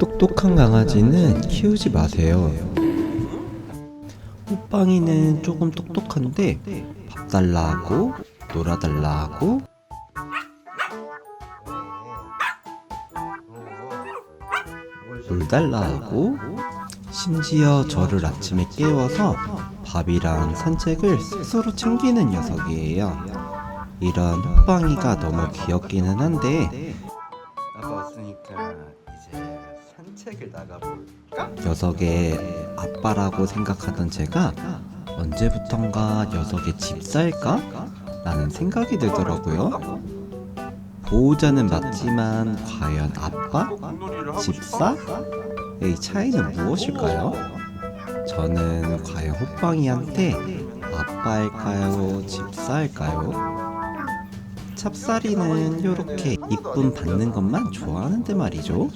똑똑한 강아지는 키우지 마세요. 호빵이는 조금 똑똑한데 밥 달라 하고 놀아달라 하고. 물 달라 하고. 심지어 저를 아침에 깨워서 밥이랑 산책을 스스로 챙기는 녀석이에요. 이런 호빵이가 너무 귀엽기는 한데 아빠 왔으니까 이제 산책을 나가볼까? 녀석의 아빠라고 생각하던 제가 언제부턴가 녀석의 집사일까? 라는 생각이 들더라고요. 보호자는 맞지만 과연 아빠? 집사? 의 차이는 무엇일까요? 저는 과연 호빵이한테 아빠일까요? 집사일까요? 찹쌀이는 이렇게 이쁨 받는 것만 좋아하는데 말이죠.